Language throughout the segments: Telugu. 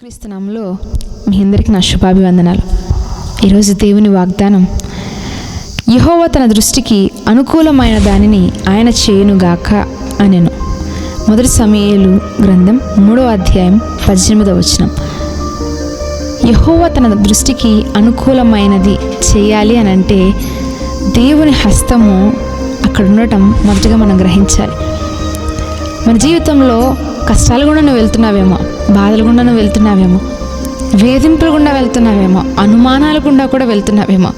క్రీస్తునామంలో మీ అందరికీ నా శుభాభివందనాలు. ఈరోజు దేవుని వాగ్దానం యహోవ తన దృష్టికి అనుకూలమైన దానిని ఆయన చేయునుగాక అనెను. మొదటి సమయలు గ్రంథం మూడో అధ్యాయం పద్దెనిమిదవ వచనం. యహోవ తన దృష్టికి అనుకూలమైనది చేయాలి అని అంటే దేవుని హస్తము అక్కడ ఉండటం మొదటగా మనం గ్రహించాలి. మన జీవితంలో కష్టాల గుండా నువ్వు వెళ్తున్నావేమో బాధల గుండా నువ్వు వెళ్తున్నావేమో వేధింపుల గుండా వెళ్తున్నావేమో అనుమానాల గుండా కూడా వెళ్తున్నావేమో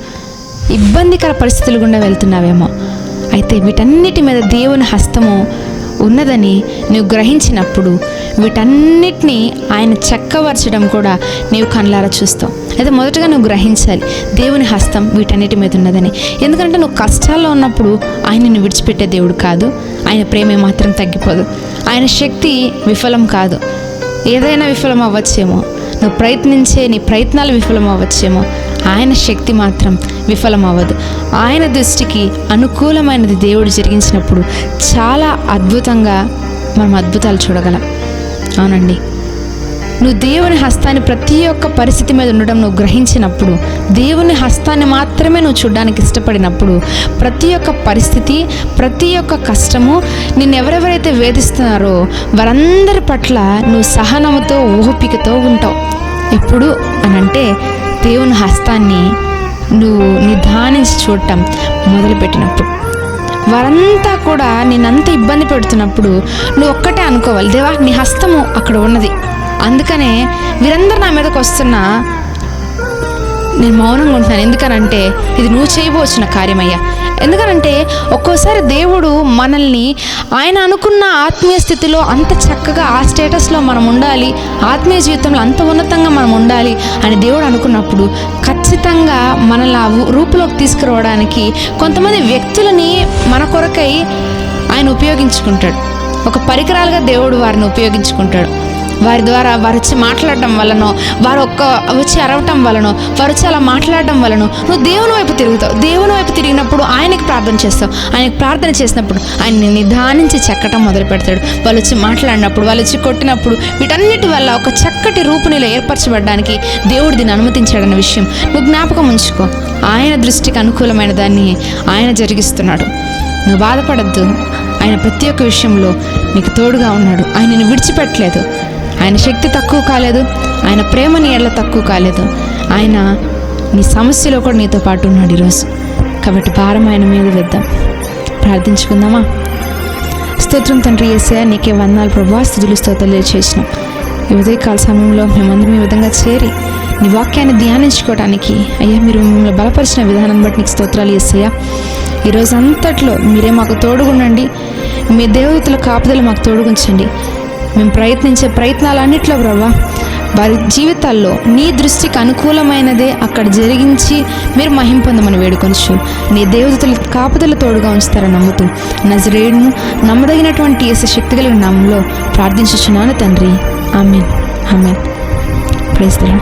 ఇబ్బందికర పరిస్థితుల గుండా వెళ్తున్నావేమో. అయితే వీటన్నిటి మీద దేవుని హస్తము ఉన్నదని నువ్వు గ్రహించినప్పుడు వీటన్నిటినీ ఆయన చక్కవరచడం కూడా నీవు కళ్ళారా చూస్తావు. అయితే మొదటగా నువ్వు గ్రహించాలి దేవుని హస్తం వీటన్నిటి మీద ఉన్నదని. ఎందుకంటే నువ్వు కష్టాల్లో ఉన్నప్పుడు ఆయన నిన్ను విడిచిపెట్టే దేవుడు కాదు. ఆయన ప్రేమ మాత్రం తగ్గిపోదు. ఆయన శక్తి విఫలం కాదు. ఏదైనా విఫలం అవ్వచ్చేమో. నువ్వు ప్రయత్నించే నీ ప్రయత్నాలు విఫలం అవ్వచ్చేమో. ఆయన శక్తి మాత్రం విఫలం అవ్వదు. ఆయన దృష్టికి అనుకూలమైనది దేవుడు జరిగించినప్పుడు చాలా అద్భుతంగా మనం అద్భుతాలు చూడగలం. అవునండి. నువ్వు దేవుని హస్తాన్ని ప్రతి ఒక్క పరిస్థితి మీద ఉండడం నువ్వు గ్రహించినప్పుడు దేవుని హస్తాన్ని మాత్రమే నువ్వు చూడడానికి ఇష్టపడినప్పుడు ప్రతి ఒక్క పరిస్థితి ప్రతి ఒక్క కష్టము నిన్ను ఎవరెవరైతే వేధిస్తున్నారో వారందరి పట్ల నువ్వు సహనముతో ఓపికతో ఉంటావు. ఎప్పుడు అనంటే దేవుని హస్తాన్ని నువ్వు నిదానించి చూడటం మొదలుపెట్టినప్పుడు. వారంతా కూడా నేనంత ఇబ్బంది పెడుతున్నప్పుడు నువ్వు ఒక్కటే అనుకోవాలి. దేవా నీ హస్తము అక్కడ ఉన్నది. అందుకనే వీరందరూ నా మీదకి వస్తున్నా నేను మౌనంగా ఉంటున్నాను ఎందుకనంటే ఇది నువ్వు చేయబోచిన కార్యమయ్యా. ఎందుకనంటే ఒక్కోసారి దేవుడు మనల్ని ఆయన అనుకున్న ఆత్మీయ స్థితిలో అంత చక్కగా ఆ స్టేటస్లో మనం ఉండాలి ఆత్మీయ జీవితంలో అంత ఉన్నతంగా మనం ఉండాలి అని దేవుడు అనుకున్నప్పుడు ఖచ్చితంగా మనల్ని ఆ రూపులోకి తీసుకురావడానికి కొంతమంది వ్యక్తులని మన కొరకై ఆయన ఉపయోగించుకుంటాడు. ఒక పరికరాలుగా దేవుడు వారిని ఉపయోగించుకుంటాడు. వారి ద్వారా వారు వచ్చి మాట్లాడటం వలనో వారు ఒక్క వచ్చి అరవటం వలనో వారు వచ్చి అలా మాట్లాడటం వలనో నువ్వు దేవుని వైపు తిరుగుతావు. దేవుని వైపు తిరిగినప్పుడు ఆయనకి ప్రార్థన చేస్తావు. ఆయనకి ప్రార్థన చేసినప్పుడు ఆయన నిదానించి చెక్కటం మొదలు పెడతాడు. వాళ్ళు వచ్చి మాట్లాడినప్పుడు వాళ్ళు వచ్చి కొట్టినప్పుడు వీటన్నిటి వల్ల ఒక చక్కటి రూపునిలో ఏర్పరచబడడానికి దేవుడు దీన్ని అనుమతించాడన్న విషయం నువ్వు జ్ఞాపకం ఉంచుకో. ఆయన దృష్టికి అనుకూలమైన దాన్ని ఆయన జరిగిస్తున్నాడు. నువ్వు బాధపడద్దు. ఆయన ప్రతి ఒక్క విషయంలో నీకు తోడుగా ఉన్నాడు. ఆయన నిన్ను విడిచిపెట్టలేదు. ఆయన శక్తి తక్కువ కాలేదు ఆయన ప్రేమ నీ ఎడల తక్కువ కాలేదు. ఆయన నీ సమస్యలో కూడా నీతో పాటు ఉన్నాడు ఈరోజు. కాబట్టి భారం ఆయన మీద వేద్దాం. ప్రార్థించుకుందామా? స్తోత్రం తండ్రి ఏసే నీకే వందనాలు ప్రభా స్థుతులు స్తోత్రాలు చేసిన ఈ ఉదయకాల సమయంలో మేమందరం ఈ విధంగా చేరి నీ వాక్యాన్ని ధ్యానించుకోవడానికి అయ్యా మీరు మిమ్మల్ని బలపరిచిన విధానం బట్టి నీకు స్తోత్రాలు వేసేయా ఈరోజు అంతట్లో మీరే మాకు తోడుగుండండి. మీ దేవతల కాపుదలు మాకు తోడుగుంచండి. మేము ప్రయత్నించే ప్రయత్నాలన్నిట్లో ప్రభా వారి జీవితాల్లో నీ దృష్టికి అనుకూలమైనదే అక్కడ జరిగించి మీరు మహింపొందమని వేడుకొనచ్చు నీ దేవతల కాపుదల తోడుగా ఉంచుతారని నమ్ముతూ నజరేడును నమ్మదగినటువంటి ఏసే శక్తి కలిగిన నామంలో ప్రార్థించుచున్నాను తండ్రి. ఆమెన్. ఆమెన్. ప్రేస్తలా